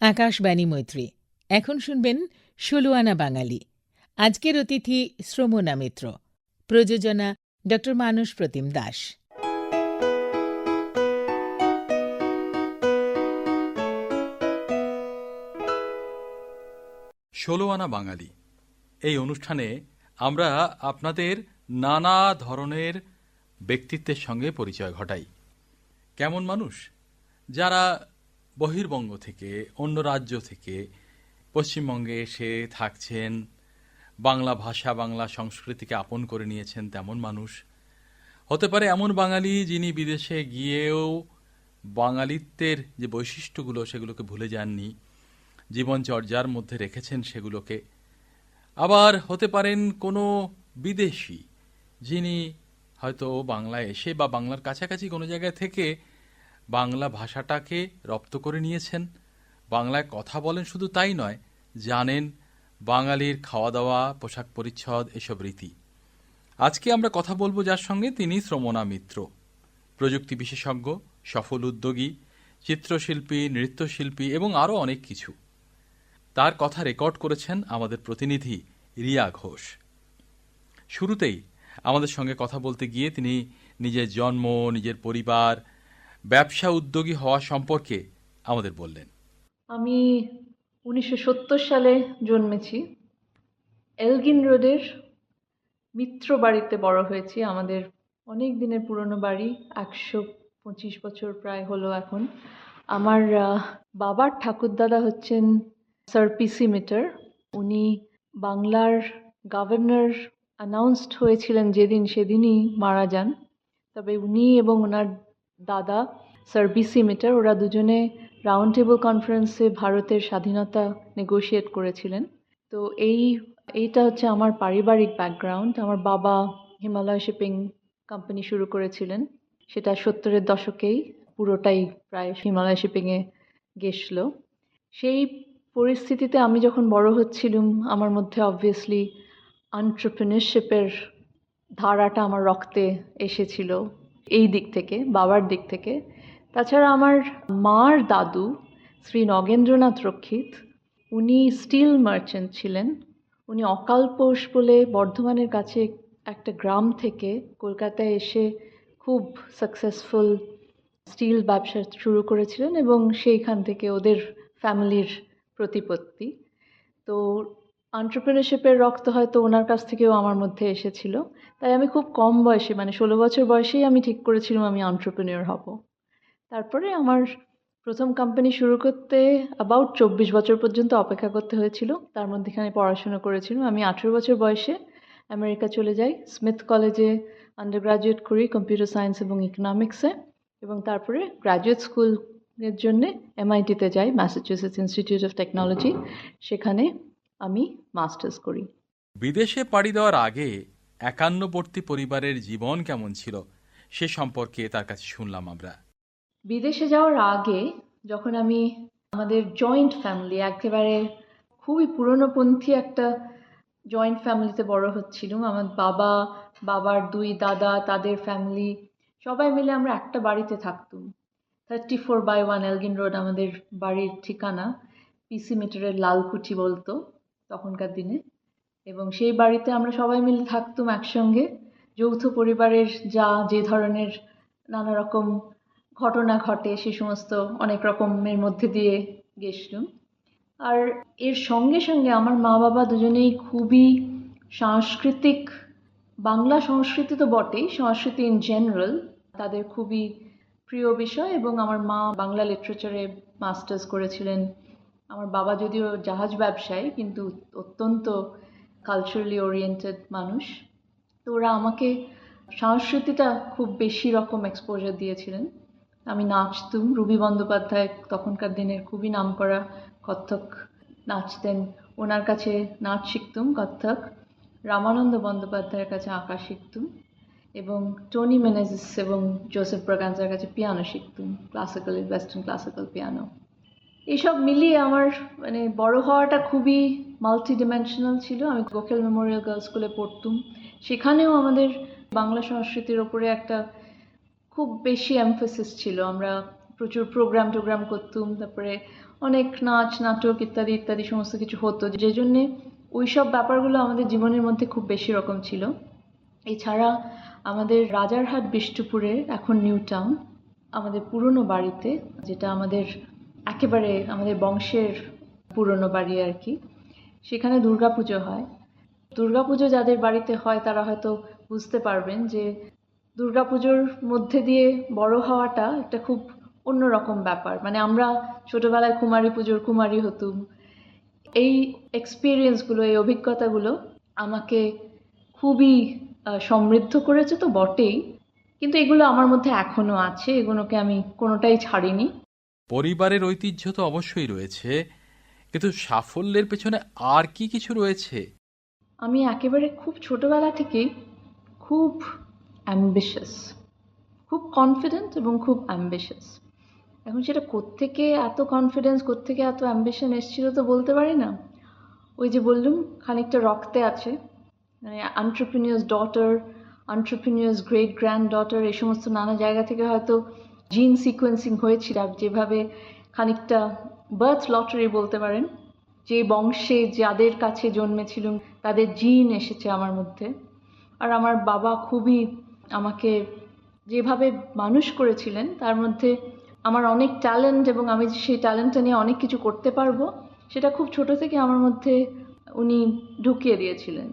আকাশবাণী মৈত্রী। এখন শুনবেন ষোলো আনা বাঙালি। আজকের অতিথি শ্রমনা মিত্র। প্রযোজনা ড মানস প্রতিম দাস। ষোলো আনা বাঙালি। এই অনুষ্ঠানে আমরা আপনাদের নানা ধরনের ব্যক্তিত্বের সঙ্গে পরিচয় ঘটাই। কেমন মানুষ? যারা বহির্বঙ্গ থেকে, অন্য রাজ্য থেকে পশ্চিমবঙ্গে এসে থাকছেন, বাংলা ভাষা, বাংলা সংস্কৃতিকে আপন করে নিয়েছেন তেমন মানুষ। হতে পারে এমন বাঙালি যিনি বিদেশে গিয়েও বাঙালিত্বের যে বৈশিষ্ট্যগুলো সেগুলোকে ভুলে যাননি, জীবনচর্যার মধ্যে রেখেছেন সেগুলোকে। আবার হতে পারেন কোনো বিদেশি যিনি হয়তো বাংলায় এসে বা বাংলার কাছাকাছি কোনো জায়গায় থেকে বাংলা ভাষাটাকে রপ্ত করে নিয়েছেন। বাংলায় কথা বলেন শুধু তাই নয়, জানেন বাঙালির খাওয়া দাওয়া পোশাক পরিচ্ছদ, এসব রীতি। আজকে আমরা কথা বলব যার সঙ্গে তিনি শ্রমণা মিত্র, প্রযুক্তি বিশেষজ্ঞ, সফল উদ্যোগী, চিত্রশিল্পী, নৃত্যশিল্পী এবং আরও অনেক কিছু। তার কথা রেকর্ড করেছেন আমাদের প্রতিনিধি রিয়া ঘোষ। শুরুতেই আমাদের সঙ্গে কথা বলতে গিয়ে তিনি নিজের জন্ম, নিজের পরিবার ব্যবসা উদ্যোগী হওয়া সম্পর্কে আমাদের বললেন। আমি উনিশশো সত্তর সালে জন্মেছি। এলগিন রোডের মিত্র বাড়িতে বড় হয়েছি। আমাদের অনেক দিনের পুরনো বাড়ি, একশো পঁচিশ বছর প্রায় হলো এখন। আমার বাবার ঠাকুরদাদা হচ্ছেন স্যার পিসি মিটার। উনি বাংলার গভর্নর অ্যানাউন্সড হয়েছিলেন যেদিন, সেদিনই মারা যান। তবে উনি এবং ওনার দাদা, স্যার বিসি মিটার, ওরা দুজনে রাউন্ড টেবল কনফারেন্সে ভারতের স্বাধীনতা নেগোশিয়েট করেছিলেন। তো এই, এইটা হচ্ছে আমার পারিবারিক ব্যাকগ্রাউন্ড আমার বাবা হিমালয় শিপিং কোম্পানি শুরু করেছিলেন। সেটা সত্তরের দশকেই পুরোটাই প্রায় হিমালয় শিপিংয়ে গেছলো। সেই পরিস্থিতিতে আমি যখন বড় হচ্ছিলাম, আমার মধ্যে অবভিয়াসলি আন্টারপ্রিনারশিপের ধারাটা আমার রক্তে এসেছিল। এই দিক থেকে, বাবার দিক থেকে। তাছাড়া আমার মার দাদু, শ্রী নগেন্দ্রনাথ রক্ষিত, উনি স্টিল মার্চেন্ট ছিলেন। উনি অকালপোষ বলে বর্ধমানের কাছে একটা গ্রাম থেকে কলকাতায় এসে খুব সাকসেসফুল স্টিল ব্যবসা শুরু করেছিলেন এবং সেইখান থেকে ওদের ফ্যামিলির প্রতিপত্তি। তো আন্টারপ্রিনারশিপের রক্ত হয়তো ওনার কাছ থেকেও আমার মধ্যে এসেছিল। তাই আমি খুব কম বয়সে মানে ষোলো বছর বয়সেই আমি ঠিক করেছিলাম আমি আন্টারপ্রিনিয়র হব। তারপরে আমার প্রথম কোম্পানি শুরু করতে অ্যাবাউট চব্বিশ বছর পর্যন্ত অপেক্ষা করতে হয়েছিল। তার মধ্যেখানে পড়াশোনা করেছিলাম। আমি আঠেরো বছর বয়সে আমেরিকা চলে যাই। স্মিথ কলেজে আন্ডার গ্রাজুয়েট করি কম্পিউটার সায়েন্স এবং ইকোনমিক্সে এবং তারপরে গ্র্যাজুয়েট স্কুলের জন্যে এমআইটিতে যাই ম্যাসাচুসেটস ইনস্টিটিউট অফ টেকনোলজি সেখানে আমি মাস্টার্স করি। বিদেশে পাড়ি দেওয়ার আগে একান্নবর্তী পরিবারের জীবন কেমন ছিল সে সম্পর্কে তার কাছে শুনলাম আমরা। বিদেশে যাওয়ার আগে যখন আমি আমাদের জয়েন্ট ফ্যামিলি একেবারে খুবই পুরনোপন্থী একটা জয়েন্ট ফ্যামিলিতে বড় হচ্ছিলাম। আমার বাবা বাবার দুই দাদা তাদের ফ্যামিলি সবাই মিলে আমরা একটা বাড়িতে থাকতুম। Thirty four by one Elgin road আমাদের বাড়ির ঠিকানা পিসি মিটারের লালকুঠি বলতো। তখনকার দিনে। এবং সেই বাড়িতে আমরা সবাই মিলে থাকতুম একসঙ্গে। যৌথ পরিবারের যা, যে ধরনের নানা রকম ঘটনা ঘটে, সে সমস্ত অনেক রকমের মধ্যে দিয়ে গেছিলাম আর এর সঙ্গে সঙ্গে আমার মা বাবা দুজনেই খুবই সাংস্কৃতিক, বাংলা সংস্কৃতি তো বটেই, সংস্কৃতি ইন জেনারেল তাদের খুবই প্রিয় বিষয়। এবং আমার মা বাংলা লিটারেচারে মাস্টার্স করেছিলেন। আমার বাবা যদিও জাহাজ ব্যবসায়ী, কিন্তু অত্যন্ত কালচারালি ওরিয়েন্টেড মানুষ। তো ওরা আমাকে সংস্কৃতিটা খুব বেশি রকম এক্সপোজার দিয়েছিলেন। আমি নাচতুম, রুবি বন্দ্যোপাধ্যায় তখনকার দিনের খুবই নামকরা কত্থক নাচতেন। ওনার কাছে নাচ শিখতুম, কত্থক। রামানন্দ বন্দ্যোপাধ্যায়ের কাছে আঁকা শিখতুম। এবং টনি মেনেজিস এবং জোসেফ ব্রাগানজার কাছে পিয়ানো শিখতুম ক্লাসিক্যাল ওয়েস্টার্ন ক্লাসিক্যাল পিয়ানো এইসব মিলিয়ে আমার মানে বড় হওয়াটা খুবই মাল্টি ডিমেনশনাল ছিল। আমি গোখেল মেমোরিয়াল গার্লস স্কুলে পড়তুম। সেখানেও আমাদের বাংলা সংস্কৃতির ওপরে একটা খুব বেশি এমফোসিস ছিল। আমরা প্রচুর প্রোগ্রাম টোগ্রাম করতুম, তারপরে অনেক নাচ, নাটক ইত্যাদি ইত্যাদি সমস্ত কিছু হতো। যে জন্যে ওই সব ব্যাপারগুলো আমাদের জীবনের মধ্যে খুব বেশি রকম ছিল। এছাড়া আমাদের রাজারহাট, বিষ্ণুপুরে, এখন নিউ টাউন আমাদের পুরনো বাড়িতে, যেটা আমাদের একেবারে আমাদের বংশের পুরনো বাড়ি আর কি। সেখানে দুর্গাপুজো হয়। দুর্গাপুজো যাদের বাড়িতে হয়, তারা হয়তো বুঝতে পারবেন যে দুর্গাপুজোর মধ্যে দিয়ে বড় হওয়াটা একটা খুব অন্যরকম ব্যাপার। মানে আমরা ছোটবেলায় কুমারী পুজোর কুমারী হতুম। এই এক্সপিরিয়েন্সগুলো এই অভিজ্ঞতাগুলো আমাকে খুবই সমৃদ্ধ করেছে তো বটেই। কিন্তু এগুলো আমার মধ্যে এখনও আছে, এগুলোকে আমি কোনোটাই ছাড়িনি। পরিবারের ঐতিহ্য তো অবশ্যই রয়েছে, কিন্তু সাফল্যের পেছনে আর কি কিছু রয়েছে? আমি একেবারে খুব ছোটবেলা থেকেই খুব অ্যাম্বিশাস খুব কনফিডেন্ট এবং খুব অ্যাম্বিশাস এখন সেটা কোত্থেকে এত কনফিডেন্স কোত্থেকে এত অ্যাম্বিশন এসেছিল তো বলতে পারি না। ওই যে বললুম, খানিকটা রক্তে আছে মানে entrepreneur's daughter entrepreneur's great grand daughter এই সমস্ত নানা জায়গা থেকে হয়তো জিন সিকোয়েন্সিং হয়েছিল যেভাবে খানিকটা বার্থ লটারি বলতে পারেন, যে বংশে যাদের কাছে জন্মেছিলুম তাদের জিন এসেছে আমার মধ্যে। আর আমার বাবা খুবই আমাকে যেভাবে মানুষ করেছিলেন, তার মধ্যে আমার অনেক ট্যালেন্ট এবং আমি সেই ট্যালেন্টটা নিয়ে অনেক কিছু করতে পারব, সেটা খুব ছোট থেকে আমার মধ্যে উনি ঢুকিয়ে দিয়েছিলেন।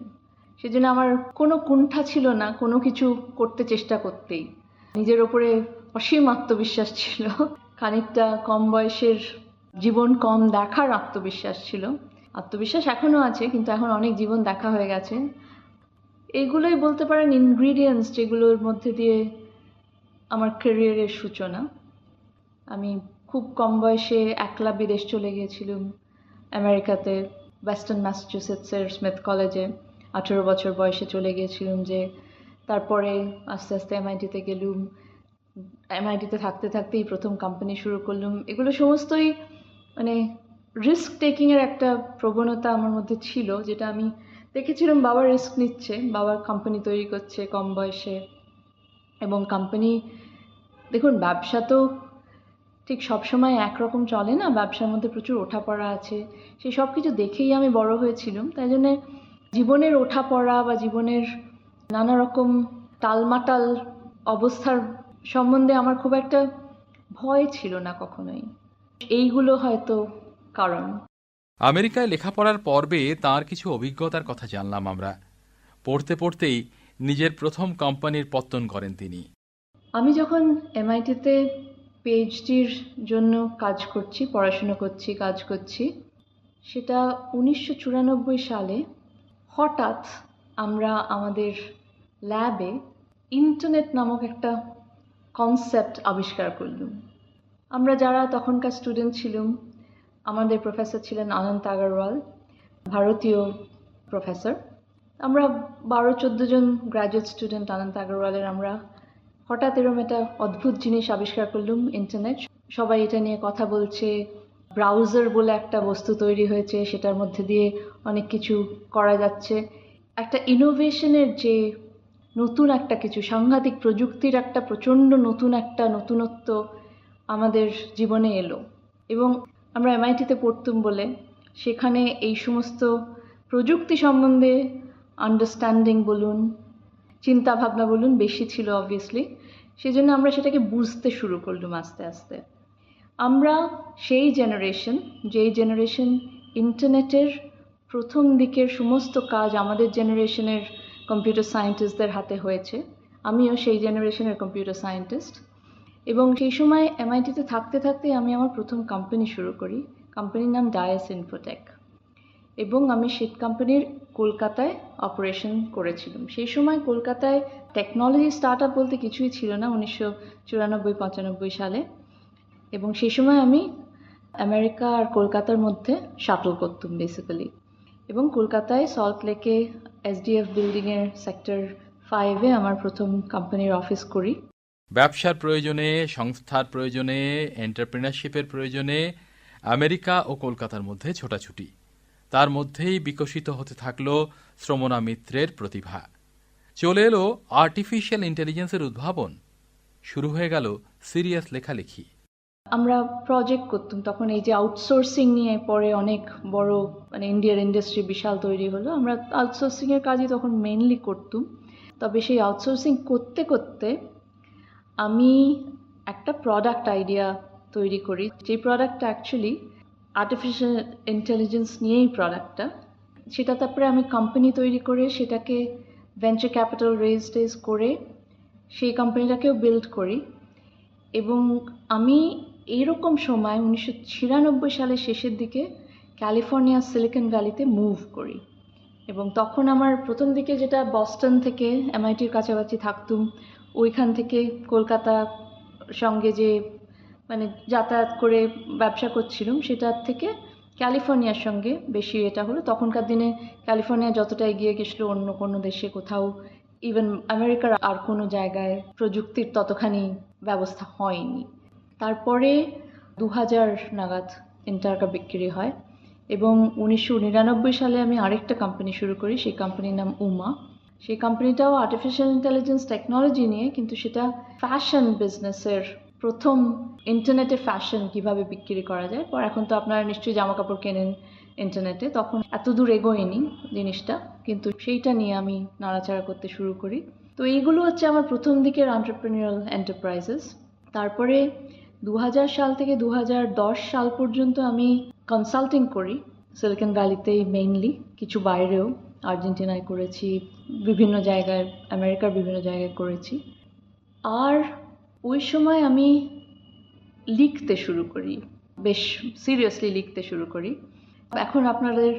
সেজন্য আমার কোনো কুণ্ঠা ছিল না কোনো কিছু করতে চেষ্টা করতেই। নিজের ওপরে অসীম আত্মবিশ্বাস ছিল। খানিকটা কম বয়সের জীবন কম দেখার আত্মবিশ্বাস ছিল। আত্মবিশ্বাস এখনও আছে, কিন্তু এখন অনেক জীবন দেখা হয়ে গেছে। এইগুলোই বলতে পারেন ইনগ্রিডিয়েন্টস যেগুলোর মধ্যে দিয়ে আমার ক্যারিয়ারের সূচনা। আমি খুব কম বয়সে একলা বিদেশ চলে গিয়েছিলাম, আমেরিকাতে ওয়েস্টার্ন ম্যাসাচুসেটসের স্মিথ কলেজে আঠেরো বছর বয়সে চলে গিয়েছিলাম যে, তারপরে আস্তে আস্তে এমআইটিতে গেলুম। এমআইটিতে থাকতে থাকতেই প্রথম কোম্পানি শুরু করলাম। এগুলো সমস্তই মানে রিস্ক টেকিংয়ের একটা প্রবণতা আমার মধ্যে ছিল, যেটা আমি দেখেছিলাম বাবা রিস্ক নিচ্ছে, বাবা কোম্পানি তৈরি করছে কম বয়সে। এবং কোম্পানি দেখুন, ব্যবসা তো ঠিক সবসময় একরকম চলে না, ব্যবসার মধ্যে প্রচুর ওঠাপড়া আছে। সেই সব কিছু দেখেই আমি বড় হয়েছিলাম। তাই জন্যে জীবনের ওঠাপড়া বা জীবনের নানা রকম টালমাটাল অবস্থার সম্বন্ধে আমার খুব একটা ভয় ছিল না কখনোই। এইগুলো হয়তো কারণ। আমেরিকায় লেখাপড়ার পর্বে তার কিছু অভিজ্ঞতার কথা জানলাম আমরা। পড়তে পড়তেই নিজের প্রথম কোম্পানির পত্তন করেন তিনি। আমি যখন এমআইটিতে পিএইচডির জন্য কাজ করছি পড়াশুনো করছি কাজ করছি সেটা উনিশশো চুরানব্বই সালে হঠাৎ আমরা আমাদের ল্যাবে ইন্টারনেট নামক একটা কনসেপ্ট আবিষ্কার করলুম। আমরা যারা তখনকার স্টুডেন্ট ছিলাম, আমাদের প্রফেসর ছিলেন অনন্ত আগরওয়াল, ভারতীয় প্রফেসর আমরা বারো, চোদ্দ জন গ্র্যাজুয়েট স্টুডেন্ট অনন্ত আগরওয়ালের আমরা। হঠাৎ এরম একটা অদ্ভুত জিনিস আবিষ্কার করলুম ইন্টারনেট সবাই এটা নিয়ে কথা বলছে। ব্রাউজার বলে একটা বস্তু তৈরি হয়েছে, সেটার মধ্যে দিয়ে অনেক কিছু করা যাচ্ছে। একটা ইনোভেশনের যে নতুন একটা কিছু, সাংঘাতিক প্রযুক্তির একটা, প্রচণ্ড নতুন একটা নতুনত্ব আমাদের জীবনে এলো। এবং আমরা এমআইটিতে পড়তুম বলে সেখানে এই সমস্ত প্রযুক্তি সম্বন্ধে আন্ডারস্ট্যান্ডিং বলুন চিন্তা ভাবনা বলুন বেশি ছিল অবভিয়াসলি সেজন্য আমরা সেটাকে বুঝতে শুরু করলাম আস্তে আস্তে। আমরা সেই জেনারেশন যেই জেনারেশন ইন্টারনেটের প্রথম দিকের সমস্ত কাজ আমাদের জেনারেশনের কম্পিউটার সায়েন্টিস্টদের হাতে হয়েছে। আমিও সেই জেনারেশনের কম্পিউটার সায়েন্টিস্ট এবং সেই সময় এমআইটিতে থাকতে থাকতে আমি আমার প্রথম কোম্পানি শুরু করি। কোম্পানির নাম ডায়াস ইনফোটেক এবং আমি সেই কোম্পানির কলকাতায় অপারেশন করেছিলাম। সেই সময় কলকাতায় টেকনোলজি স্টার্ট আপ বলতে কিছুই ছিল না, উনিশশো চুরানব্বই, পঁচানব্বই সালে। এবং সেই সময় আমি আমেরিকা আর কলকাতার মধ্যে শাটল করতাম বেসিক্যালি এবং কলকাতায় সল্ট লেকে এসডিএফ বিল্ডিংয়ের সেক্টর ফাইভে আমার প্রথম কোম্পানির অফিস করি। ব্যবসার প্রয়োজনে, সংস্থার প্রয়োজনে এন্টারপ্রিনারশিপের প্রয়োজনে আমেরিকা ও কলকাতার মধ্যে ছোটাছুটি। তার মধ্যেই বিকশিত হতে থাকল শ্রমণা মিত্রের প্রতিভা। চলে এলো আর্টিফিশিয়াল ইন্টেলিজেন্সের উদ্ভাবন। শুরু হয়ে গেল সিরিয়াস লেখালেখি। আমরা প্রজেক্ট করতাম, তখন এই যে আউটসোর্সিং নিয়ে পরে অনেক বড় মানে ইন্ডিয়ার ইন্ডাস্ট্রি বিশাল তৈরি হলো। আমরা আউটসোর্সিংয়ের কাজই তখন মেইনলি করতুম। তবে সেই আউটসোর্সিং করতে করতে আমি একটা প্রোডাক্ট আইডিয়া তৈরি করি। যে প্রোডাক্টটা অ্যাকচুয়ালি আর্টিফিশিয়াল ইন্টেলিজেন্স নিয়েই প্রোডাক্টটা সেটা তারপরে আমি কোম্পানি তৈরি করে, সেটাকে ভেঞ্চার ক্যাপিটাল রেজ টেজ করে, সেই কোম্পানিটাকেও বিল্ড করি। এবং আমি এইরকম সময় উনিশশো ছিয়ানব্বই সালের শেষের দিকে ক্যালিফোর্নিয়া সিলিকন ভ্যালিতে মুভ করি। এবং তখন আমার প্রথম দিকে যেটা বস্টন থেকে এমআইটির কাছাকাছি থাকতুম, ওইখান থেকে কলকাতা সঙ্গে যে মানে যাতায়াত করে ব্যবসা করছিলাম, সেটার থেকে ক্যালিফোর্নিয়ার সঙ্গে বেশি এটা হলো। তখনকার দিনে ক্যালিফোর্নিয়া যতটা এগিয়ে গেছিল অন্য কোনো দেশে কোথাও ইভেন আমেরিকার আর কোনো জায়গায় প্রযুক্তির ততখানি ব্যবস্থা হয়নি। তারপরে দু হাজার নাগাদ ইন্টারকা বিক্রি হয় এবং উনিশশো নিরানব্বই সালে আমি আরেকটা কোম্পানি শুরু করি, সেই কোম্পানির নাম উমা সেই কোম্পানিটাও আর্টিফিশিয়াল ইন্টেলিজেন্স টেকনোলজি নিয়ে, কিন্তু সেটা ফ্যাশন বিজনেসের প্রথম ইন্টারনেটে ফ্যাশন কীভাবে বিক্রি করা যায়। পর এখন তো আপনারা নিশ্চয়ই জামা কাপড় কেনেন ইন্টারনেটে তখন এত দূর এগোয়নি জিনিসটা, কিন্তু সেইটা নিয়ে আমি নাড়াচাড়া করতে শুরু করি। তো এইগুলো হচ্ছে আমার প্রথম দিকের এন্টারপ্রেনিউরাল এন্টারপ্রাইজেস তারপরে দু হাজার সাল থেকে দু হাজার দশ সাল পর্যন্ত আমি কনসাল্টিং করি সিলিকন ভ্যালিতেই মেইনলি কিছু বাইরেও। আর্জেন্টিনায় করেছি, বিভিন্ন জায়গায় আমেরিকার বিভিন্ন জায়গায় করেছি। আর ওই সময় আমি লিখতে শুরু করি, বেশ সিরিয়াসলি লিখতে শুরু করি। এখন আপনাদের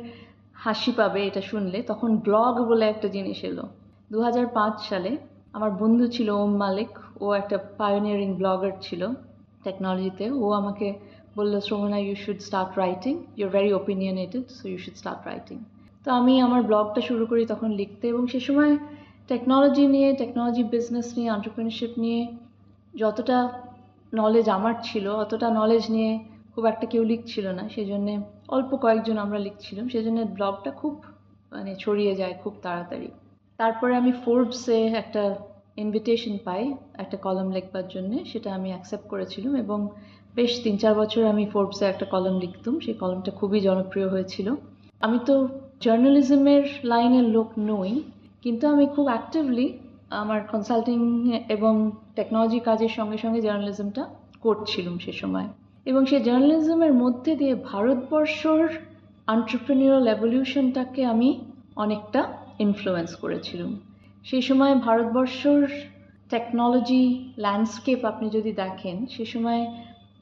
হাসি পাবে এটা শুনলে, তখন ব্লগ বলে একটা জিনিস এলো। দু হাজার পাঁচ সালে আমার বন্ধু ছিল ওম মালিক, ও একটা পায়োনিয়ারিং ব্লগার ছিল। টেকনোলজিতে ও আমাকে বলল Shramana you should start writing your very opinionated so you should start writing তো আমি আমার ব্লগটা শুরু করি তখন লিখতে এবং সে সময় টেকনোলজি নিয়ে টেকনোলজি বিজনেস নিয়ে এন্টারপ্রেনারশিপ নিয়ে যতটা নলেজ আমার ছিল, অতটা নলেজ নিয়ে খুব একটা কেউ লিখছিল না। সেই জন্যে অল্প কয়েকজন আমরা লিখছিলাম। সেই জন্য ব্লগটা খুব মানে ছড়িয়ে যায় খুব তাড়াতাড়ি। তারপরে আমি ফোর্বসে একটা ইনভিটেশন পাই একটা কলম লিখবার জন্যে, সেটা আমি অ্যাকসেপ্ট করেছিলাম এবং বেশ তিন চার বছর আমি ফোর্বসে একটা কলম লিখতাম, সেই কলমটা খুবই জনপ্রিয় হয়েছিল। আমি তো জার্নালিজমের লাইনের লোক নই, কিন্তু আমি খুব অ্যাক্টিভলি আমার কনসাল্টিং এবং টেকনোলজি কাজের সঙ্গে সঙ্গে জার্নালিজমটা করছিলাম সে সময়। এবং সেই জার্নালিজমের মধ্যে দিয়ে ভারতবর্ষর আন্টারপ্রেনিউরাল এভলিউশনটাকে আমি অনেকটা ইনফ্লুয়েন্স করেছিলাম। সেই সময় ভারতবর্ষর টেকনোলজি ল্যান্ডস্কেপ আপনি যদি দেখেন সে সময়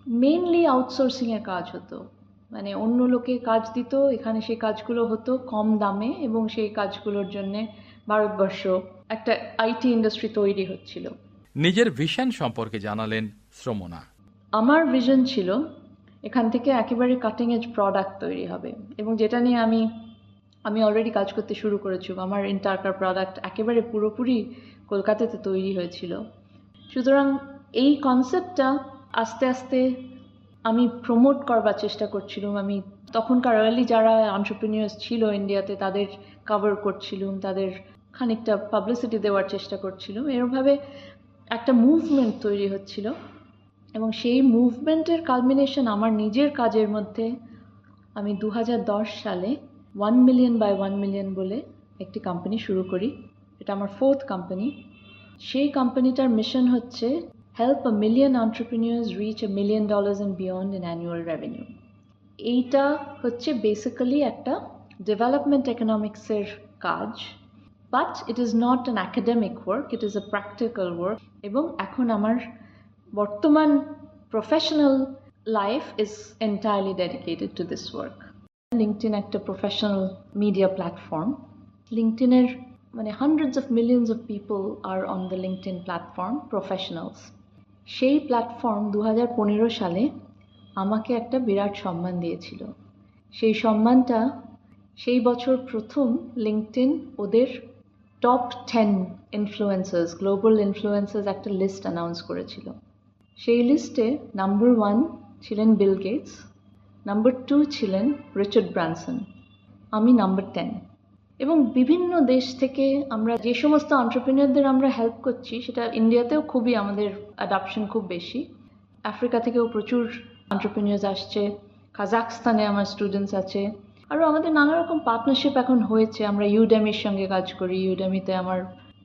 মেনলি আউটসোর্সিংয়ের কাজ হতো। মানে অন্য লোকে কাজ দিত এখানে সেই কাজগুলো হতো কম দামে এবং সেই কাজগুলোর জন্যে ভারতবর্ষ একটা আইটি ইন্ডাস্ট্রি তৈরি হচ্ছিল। নিজের ভিশন সম্পর্কে জানালেন শ্রমনা। আমার ভিশন ছিল এখান থেকে একেবারে কাটিং এজ প্রোডাক্ট তৈরি হবে এবং যেটা নিয়ে আমি আমি অলরেডি কাজ করতে শুরু করেছি আমার ইন্টারকার প্রোডাক্ট একেবারে পুরোপুরি কলকাতাতে তৈরি হয়েছিল। সুতরাং এই কনসেপ্টটা আস্তে আস্তে আমি প্রমোট করবার চেষ্টা করছিলাম। আমি তখনকার আর্লি যারা অন্টারপ্রিনিয়ার্স ছিল ইন্ডিয়াতে তাদের কভার করছিলাম, তাদের খানিকটা পাবলিসিটি দেওয়ার চেষ্টা করছিলাম। এরমভাবে একটা মুভমেন্ট তৈরি হচ্ছিল এবং সেই মুভমেন্টের কালমিনেশন আমার নিজের কাজের মধ্যে আমি দু হাজার দশ সালে one million by one million বলে একটি কোম্পানি শুরু করি। এটা আমার ফোর্থ কোম্পানি সেই কোম্পানিটার মিশন হচ্ছে help a million entrepreneurs reach a million dollars and beyond in annual revenue এইটা হচ্ছে বেসিক্যালি একটা ডেভেলপমেন্ট ইকোনমিক্সের কাজ। But it is not an academic work it is a practical work এবং এখন আমার বর্তমান professional life is entirely dedicated to this work LinkedIn একটা প্রফেশনাল মিডিয়া প্ল্যাটফর্ম লিঙ্কটিনের মানে hundreds of millions of people are on the LinkedIn platform professionals সেই platform দু হাজার পনেরো সালে আমাকে একটা বিরাট সম্মান দিয়েছিল। সেই সম্মানটা সেই বছর প্রথম লিঙ্কটিন ওদের top ten influencers global influencers একটা লিস্ট অ্যানাউন্স করেছিল। সেই লিস্টে নাম্বার ওয়ান ছিলেন বিল গেটস নাম্বার টু ছিলেন রিচার্ড ব্রানসন আমি নাম্বার টেন এবং বিভিন্ন দেশ থেকে আমরা যে সমস্ত অন্টারপ্রিনিয়রদের আমরা হেল্প করছি, সেটা ইন্ডিয়াতেও খুবই আমাদের অ্যাডাপশন খুব বেশি। আফ্রিকা থেকেও প্রচুর এন্টারপ্রেনিয়ার্স আসছে কাজাকস্তানে আমার স্টুডেন্টস আছে আরও আমাদের নানা রকম পার্টনারশিপ এখন হয়েছে। আমরা ইউডেমির সঙ্গে কাজ করি ইউডেমিতে আমার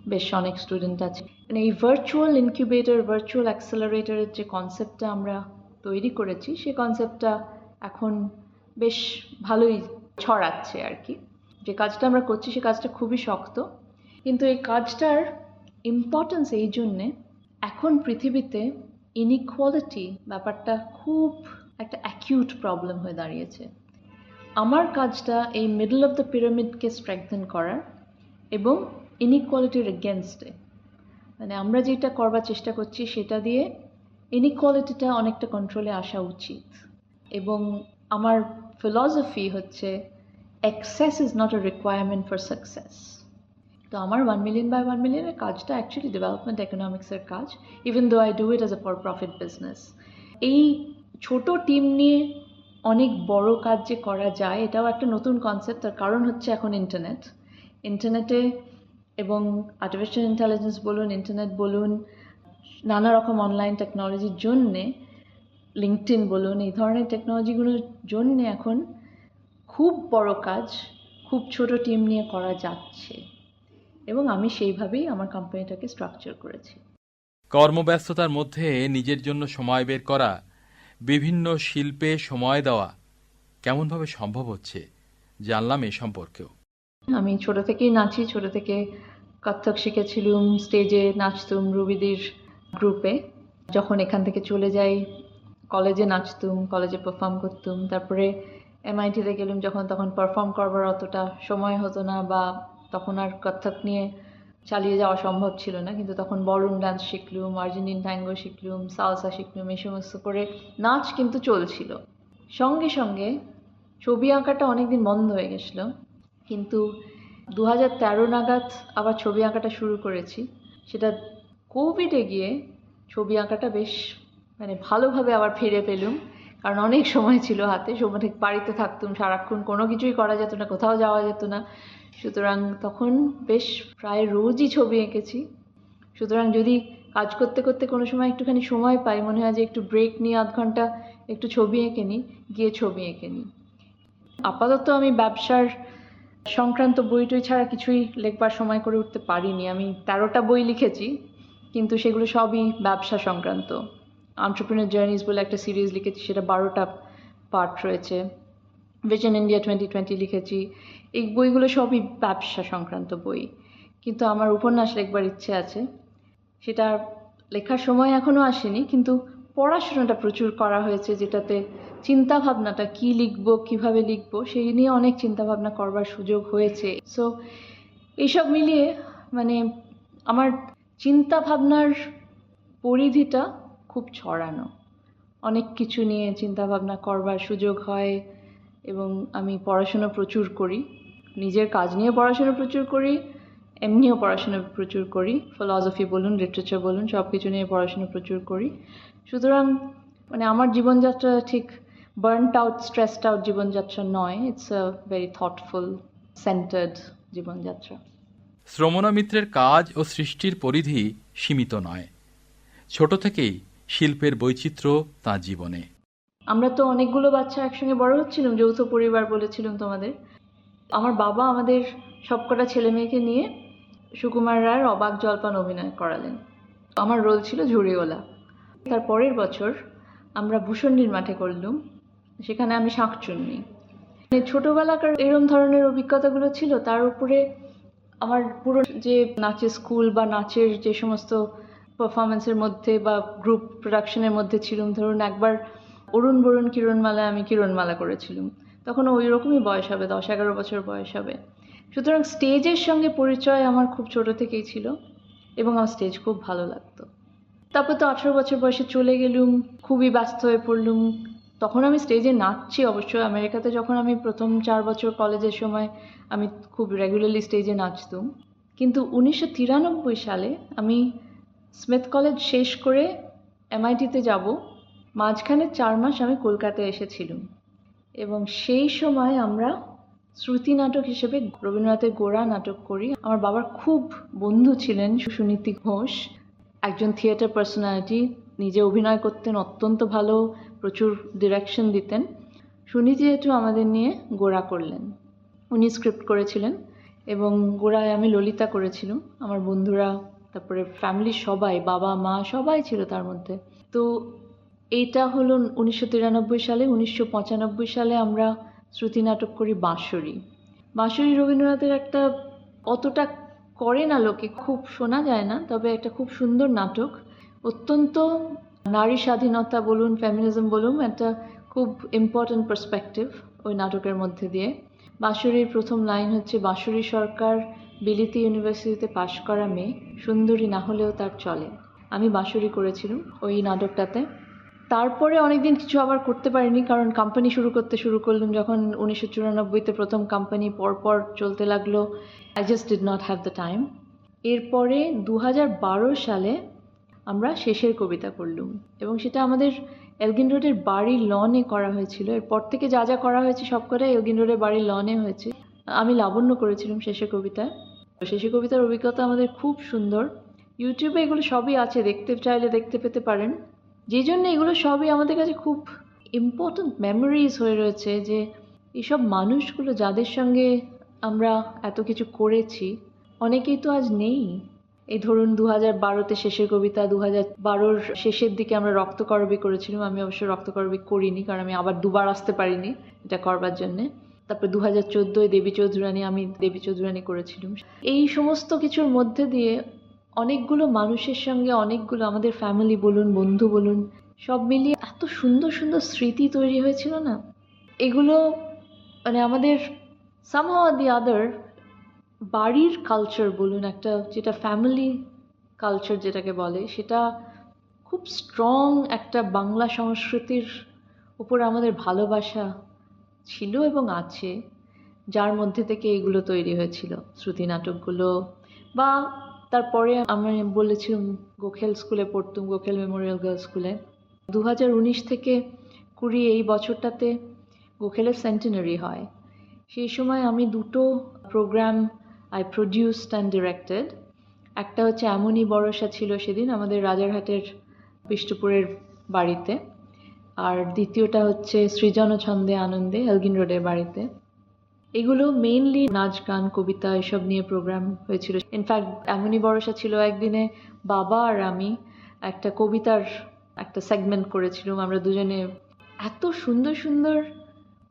বেশ অনেক স্টুডেন্ট আছে। মানে এই ভার্চুয়াল ইনকিউবেটর ভার্চুয়াল অ্যাক্সেলারেটরের যে কনসেপ্টটা আমরা তৈরি করেছি সেই কনসেপ্টটা এখন বেশ ভালোই ছড়াচ্ছে আর কি। যে কাজটা আমরা করছি, সে কাজটা খুবই শক্ত। কিন্তু এই কাজটার ইম্পর্টেন্স এই জন্যে এখন পৃথিবীতে ইনইকুয়ালিটি ব্যাপারটা খুব একটা অ্যাকিউট প্রবলেম হয়ে দাঁড়িয়েছে। আমার কাজটা এই মিডল অফ দ্য পিরামিডকে স্ট্রেংথেন করার এবং ইনইকুয়ালিটির এগেনস্টে মানে আমরা যেটা করবার চেষ্টা করছি, সেটা দিয়ে ইনইকুয়ালিটিটা অনেকটা কন্ট্রোলে আসা উচিত। এবং আমার ফিলসফি হচ্ছে excess is not a requirement for success তো আমার ওয়ান মিলিয়ন বাই ওয়ান মিলিয়নের কাজটা অ্যাকচুয়ালি ডেভেলপমেন্ট ইকোনমিক্সের কাজ even though I do it as a for profit business এই ছোট টিম নিয়ে অনেক বড় কাজ যে করা যায়, এটাও একটা নতুন কনসেপ্ট তার কারণ হচ্ছে এখন ইন্টারনেট ইন্টারনেটে এবং আর্টিফিশিয়াল ইন্টেলিজেন্স বলুন ইন্টারনেট বলুন, নানা রকম অনলাইন টেকনোলজির জন্যে লিঙ্কটিন বলুন এই ধরনের টেকনোলজিগুলোর জন্যে এখন খুব বড় কাজ খুব ছোট টিম নিয়ে করা যাচ্ছে। এবং আমি সেইভাবেই আমার কোম্পানিটাকে স্ট্রাকচার করেছি। কর্মব্যস্ততার মধ্যে নিজের জন্য সময় বের করা বিভিন্ন শিল্পে সময় দেওয়া কেমনভাবে সম্ভব হচ্ছে? জানলাম এ সম্পর্কেও। আমি ছোট থেকেই নাচি ছোট থেকে কত্থক শিখেছিলাম স্টেজে নাচতুম রুবিদির গ্রুপে যখন এখান থেকে চলে যাই কলেজে নাচতুম, কলেজে পারফর্ম করতুম, তারপরে এমআইটিতে গেলুম যখন, তখন পারফর্ম করবার অতটা সময় হতো না বা তখন আর কত্থক নিয়ে চালিয়ে যাওয়া সম্ভব ছিল না। কিন্তু তখন বরুণ ডান্স শিখলুম, আর্জেন্টিন ট্যাঙ্গো শিখলুম সালসা শিখলুম, এই সমস্ত করে নাচ কিন্তু চলছিল। সঙ্গে সঙ্গে ছবি আঁকাটা অনেকদিন বন্ধ হয়ে গেছিল। কিন্তু দু হাজার তেরো নাগাদ আবার ছবি আঁকাটা শুরু করেছি। সেটা কোভিডে গিয়ে ছবি আঁকাটা বেশ মানে ভালোভাবে আবার ফিরে পেলুম। কারণ অনেক সময় ছিল হাতে, সময় ঠিক বাড়িতে থাকতুম, সারাক্ষণ কোনো কিছুই করা যেত না, কোথাও যাওয়া যেত না। সুতরাং তখন বেশ প্রায় রোজই ছবি এঁকেছি। সুতরাং যদি কাজ করতে করতে কোনো সময় একটুখানি সময় পাই, মনে হয় যে একটু ব্রেক নিয়ে আধ ঘণ্টা একটু ছবি এঁকে নিই, গিয়ে ছবি এঁকে নিই। আপাতত আমি ব্যবসার সংক্রান্ত বই টই ছাড়া কিছুই লেখবার সময় করে উঠতে পারিনি। আমি তেরোটা বই লিখেছি, কিন্তু সেগুলো সবই ব্যবসা সংক্রান্ত। আন্টারপ্রিনার জার্নিস বলে একটা সিরিজ লিখেছি, সেটা বারোটা পার্ট রয়েছে। ভিশন ইন্ডিয়া টোয়েন্টি টোয়েন্টি লিখেছি। এই বইগুলো সবই ব্যবসা সংক্রান্ত বই। কিন্তু আমার উপন্যাস লেখবার ইচ্ছে আছে। সেটা লেখার সময় এখনও আসেনি, কিন্তু পড়াশোনাটা প্রচুর করা হয়েছে, যেটাতে চিন্তা ভাবনাটা কী লিখব, কীভাবে লিখব, সেই নিয়ে অনেক চিন্তা ভাবনা করবার সুযোগ হয়েছে। সো এইসব মিলিয়ে মানে আমার চিন্তা ভাবনার পরিধিটা খুব ছড়ানো। অনেক কিছু নিয়ে চিন্তা ভাবনা করবার সুযোগ হয় এবং আমি পড়াশুনো প্রচুর করি। নিজের কাজ নিয়ে পড়াশুনো প্রচুর করি, এমনিও পড়াশুনো প্রচুর করি। ফিলসফি বলুন লিটারেচার বলুন সব কিছু নিয়ে পড়াশুনো প্রচুর করি। সুতরাং মানে আমার জীবনযাত্রা ঠিক বার্নড আউট স্ট্রেসড আউট জীবনযাত্রা নয় it's a very thoughtful centered জীবনযাত্রা। শ্রমণা মিত্রের কাজ ও সৃষ্টির পরিধি সীমিত নয়। ছোট থেকেই শিল্পের বৈচিত্র্য তাঁর জীবনে। আমরা তো অনেকগুলো বাচ্চা একসঙ্গে বড় হচ্ছিলাম, যৌথ পরিবার বলেছিলাম তোমাদের। আমার বাবা আমাদের সবকটা ছেলে মেয়েকে নিয়ে সুকুমার রায়ের অবাক জলপান অভিনয় করালেন। আমার রোল ছিল ঝুড়িওয়ালা। তার পরের বছর আমরা ভূষণ্ডির মাঠে করলুম, সেখানে আমি শাঁকচুন্নি মানে ছোটোবেলাকার এরম ধরনের অভিজ্ঞতাগুলো ছিল, তার উপরে আমার পুরো যে নাচের স্কুল বা নাচের যে সমস্ত পারফরমেন্সের মধ্যে বা গ্রুপ প্রোডাকশনের মধ্যে ছিলাম। ধরুন একবার অরুণ বরুণ কিরণমালা, আমি কিরণমালা করেছিলাম। তখন ওই রকমই বয়স হবে, দশ এগারো বছর বয়স হবে। সুতরাং স্টেজের সঙ্গে পরিচয় আমার খুব ছোট থেকেই ছিল এবং আমার স্টেজ খুব ভালো লাগতো। তারপর তো আঠেরো বছর বয়সে চলে গেলুম, খুবই ব্যস্ত হয়ে পড়লুম। তখন আমি স্টেজে নাচছি অবশ্য। আমেরিকাতে যখন আমি প্রথম চার বছর কলেজের সময় আমি খুব রেগুলারলি স্টেজে নাচতুম। কিন্তু উনিশশো তিরানব্বই সালে আমি স্মিথ কলেজ শেষ করে এমআইটিতে যাব। মাঝখানে চার মাস আমি কলকাতায় এসেছিলাম। এবং সেই সময় আমরা শ্রুতি নাটক হিসেবে রবীন্দ্রনাথের গোড়া নাটক করি। আমার বাবার খুব বন্ধু ছিলেন সুনীতি ঘোষ। একজন থিয়েটার পার্সোনালিটি, নিজে অভিনয় করতেন, অত্যন্ত ভালো, প্রচুর ডিরেকশন দিতেন। সুনি যেহেতু আমাদের নিয়ে গোড়া করলেন, উনি স্ক্রিপ্ট করেছিলেন এবং গোড়ায় আমি ললিতা করেছিলাম। আমার বন্ধুরা তারপরে ফ্যামিলির সবাই, বাবা, মা সবাই ছিল তার মধ্যে। তো এইটা হলো উনিশশো তিরানব্বই সালে, উনিশশো পঁচানব্বই সালে আমরা শ্রুতি নাটক করি বাঁশরী। বাঁশরী রবীন্দ্রনাথের একটা অতটা করে না লোকে, খুব শোনা যায় না, তবে একটা খুব সুন্দর নাটক। অত্যন্ত নারী স্বাধীনতা বলুন ফেমিনিজম বলুন, একটা খুব ইম্পর্ট্যান্ট পার্সপেক্টিভ ওই নাটকের মধ্যে দিয়ে। বাঁশরীর প্রথম লাইন হচ্ছে, বাঁশরী সরকার বিলিতি ইউনিভার্সিটিতে পাশ করা মেয়ে সুন্দরী না হলেও তার চলে। আমি বাঁশরী করেছিলাম ওই নাটকটাতে। তারপরে অনেকদিন কিছু আবার করতে পারিনি, কারণ কোম্পানি শুরু করতে শুরু করলাম যখন উনিশশো চুরানব্বইতে প্রথম কোম্পানি পরপর চলতে লাগল। I just did not have the time এরপরে দু হাজার বারো সালে আমরা শেষের কবিতা করলুম এবং সেটা আমাদের এলগিন রোডের বাড়ির লনে করা হয়েছিল। এরপর থেকে যা যা করা হয়েছে সব কটাই এলগিন রোডের বাড়ির লনে হয়েছে। আমি লাবণ্য করেছিলাম শেষের কবিতায়। তো শেষের কবিতার অভিজ্ঞতা আমাদের খুব সুন্দর। ইউটিউবে এগুলো সবই আছে, দেখতে চাইলে দেখতে পেতে পারেন। যেই জন্য এগুলো সবই আমাদের কাছে খুব ইম্পর্ট্যান্ট মেমোরিজ হয়ে রয়েছে যে এইসব মানুষগুলো যাদের সঙ্গে আমরা এত কিছু করেছি, অনেকেই তো আজ নেই। এই ধরুন দু হাজার বারোতে শেষের কবিতা দু হাজার বারোর শেষের দিকে আমরা রক্তকরবী করেছিলাম। আমি অবশ্য রক্তকরবী করিনি, কারণ আমি আবার দুবার আসতে পারিনি এটা করবার জন্যে। তারপরে দু হাজার চোদ্দোয় দেবী চৌধুরানী, আমি দেবী চৌধুরানী করেছিলাম। এই সমস্ত কিছুর মধ্যে দিয়ে অনেকগুলো মানুষের সঙ্গে, অনেকগুলো আমাদের ফ্যামিলি বলুন, বন্ধু বলুন, সব মিলিয়ে এত সুন্দর সুন্দর স্মৃতি তৈরি হয়েছিল না? এগুলো মানে আমাদের সামহাও দি আদার বাড়ির কালচার বলুন, একটা যেটা ফ্যামিলি কালচার যেটাকে বলে, সেটা খুব স্ট্রং একটা বাংলা সংস্কৃতির উপর আমাদের ভালোবাসা ছিল এবং আছে, যার মধ্যে থেকে এগুলো তৈরি হয়েছিল। শ্রুতি নাটকগুলো বা তারপরে আমি বলেছিলাম গোখেল স্কুলে পড়তুম, গোখেল মেমোরিয়াল গার্লস স্কুলে। দু হাজার উনিশ থেকে কুড়ি এই বছরটাতে গোখেলের সেন্টেনারি হয়। সেই সময় আমি দুটো program I produced and directed একটা হচ্ছে এমনই বরসা ছিল সেদিন আমাদের রাজারহাটের বিষ্ণুপুরের বাড়িতে। আর দ্বিতীয়টা হচ্ছে সৃজন ছন্দে আনন্দে এলগিন রোডের বাড়িতে। এগুলো মেইনলি নাচ, গান, কবিতা এসব নিয়ে প্রোগ্রাম হয়েছিল। ইনফ্যাক্ট এমনই বরসা ছিল একদিনে বাবা আর আমি একটা কবিতার একটা সেগমেন্ট করেছিলাম। আমরা দুজনে এত সুন্দর সুন্দর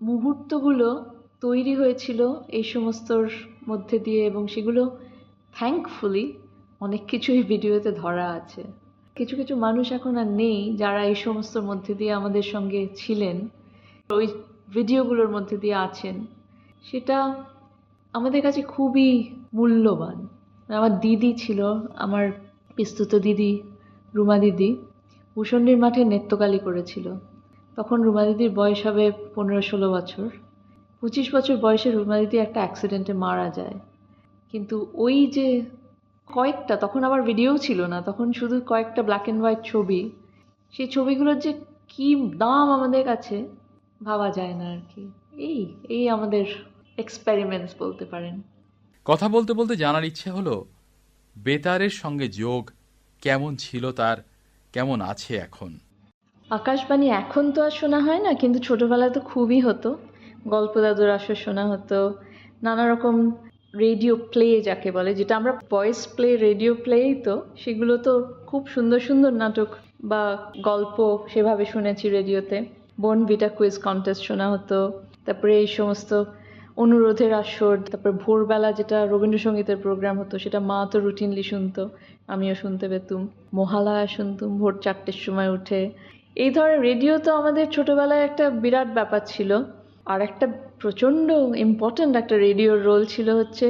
মুহূর্তগুলো তৈরি হয়েছিল এই সমস্তর মধ্যে দিয়ে এবং সেগুলো থ্যাঙ্কফুলি অনেক কিছুই ভিডিওতে ধরা আছে। কিছু কিছু মানুষ এখন আর নেই যারা এই সমস্তর মধ্যে দিয়ে আমাদের সঙ্গে ছিলেন, ওই ভিডিওগুলোর মধ্যে দিয়ে আছেন। সেটা আমাদের কাছে খুবই মূল্যবান। আমার দিদি ছিল, আমার পিস্তুত দিদি, রুমা দিদি ভূষণ্ডির মাঠে নৃত্যকালী করেছিল। তখন রুমা দিদির বয়স হবে পনেরো ষোলো বছর। পঁচিশ বছর বয়সে রুমা দিদি একটা অ্যাক্সিডেন্টে মারা যায়। কিন্তু ওই যে কয়েকটা তখন আবার ভিডিও ছিল না তখন শুধু কয়েকটা ব্ল্যাক অ্যান্ড হোয়াইট ছবি। সেই ছবিগুলোর যে কী দাম আমাদের কাছে ভাবা যায় না আর কি। এই এই আমাদের এক্সপেরিমেন্টস বলতে পারেন। কথা বলতে বলতে জানার ইচ্ছে হলো বেতারের সঙ্গে যোগ কেমন ছিল তার কেমন আছে এখন? আকাশবাণী এখন তো আর শোনা হয় না কিন্তু ছোটোবেলায় তো খুবই হতো। গল্প দাদুর আসর শোনা হতো নানা রকম রেডিও প্লে যাকে বলে, যেটা আমরা ভয়েস প্লে রেডিও প্লেই তো, সেগুলো তো খুব সুন্দর সুন্দর নাটক বা গল্প সেভাবে শুনেছি রেডিওতে। বন ভিটা কুইজ কন্টেস্ট শোনা হতো, তারপরে এই সমস্ত অনুরোধের আসর, তারপর ভোরবেলা যেটা রবীন্দ্রসঙ্গীতের প্রোগ্রাম হতো, সেটা মা তো রুটিনলি শুনতো, আমিও শুনতে পেতুম। মহালয়া শুনতুম, ভোর চারটের সময় উঠে। এই ধরনের রেডিও তো আমাদের ছোটোবেলায় একটা বিরাট ব্যাপার ছিল। আর একটা প্রচণ্ড ইম্পর্ট্যান্ট একটা রেডিওর রোল ছিল হচ্ছে,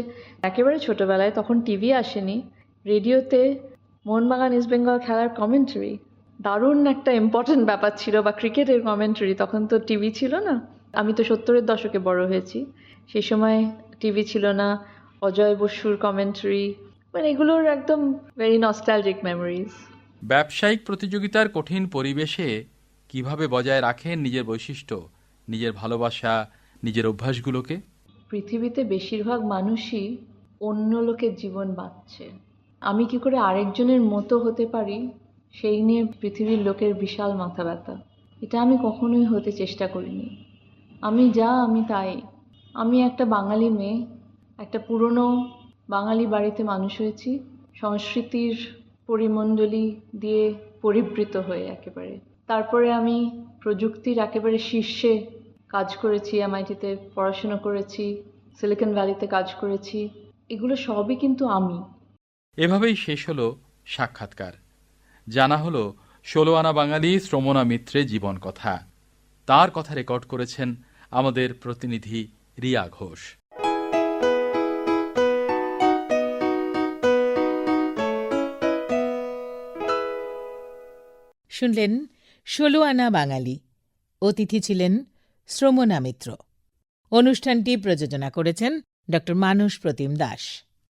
একেবারে ছোটোবেলায় তখন টিভি আসেনি রেডিওতে মোহনবাগান ইস্ট বেঙ্গল খেলার কমেন্টারি দারুণ একটা ইম্পর্ট্যান্ট ব্যাপার ছিল বা ক্রিকেটের কমেন্টারি তখন তো টিভি ছিল না, আমি তো সত্তরের দশকে বড় হয়েছি, সেই সময় টিভি ছিল না, অজয় বসুর কমেন্টারি মানে এগুলোর একদম ভেরি নস্টালজিক মেমোরিজ ব্যবসায়িক প্রতিযোগিতার কঠিন পরিবেশে কীভাবে বজায় রাখেন নিজের বৈশিষ্ট্য? নিজের ভালোবাসা, নিজের অভ্যাসগুলোকে? পৃথিবীতে বেশিরভাগ মানুষই অন্য লোকের জীবন বাঁচছে। আমি কি করে আরেকজনের মতো হতে পারি? সেই নিয়ে পৃথিবীর লোকের বিশাল মাথা ব্যথা। এটা আমি কখনোই হতে চেষ্টা করিনি। আমি যা, আমি তাই। আমি একটা বাঙালি মেয়ে, একটা পুরনো বাঙালি বাড়িতে মানুষ হয়েছি, সংস্কৃতির পরিমণ্ডলী দিয়ে পরিবৃত হয়ে একেবারে। তারপরে আমি প্রযুক্তির একেবারে শীর্ষে কাজ করেছি এমআইটিতে পড়াশুনো করেছি সিলিকন ভ্যালিতে কাজ করেছি এগুলো সবই কিন্তু আমি। এভাবেই শেষ হলো সাক্ষাৎকার। জানা হলো ষোলো আনা বাঙালি শ্রমণা মিত্রের জীবন কথা। তার কথা রেকর্ড করেছেন আমাদের প্রতিনিধি রিয়া ঘোষ। শুনলেন ষোলো আনা বাঙালি। অতিথি ছিলেন শ্রমণা মিত্র। অনুষ্ঠানটি প্রযোজনা করেছেন ড মানুষ প্রতিম দাস।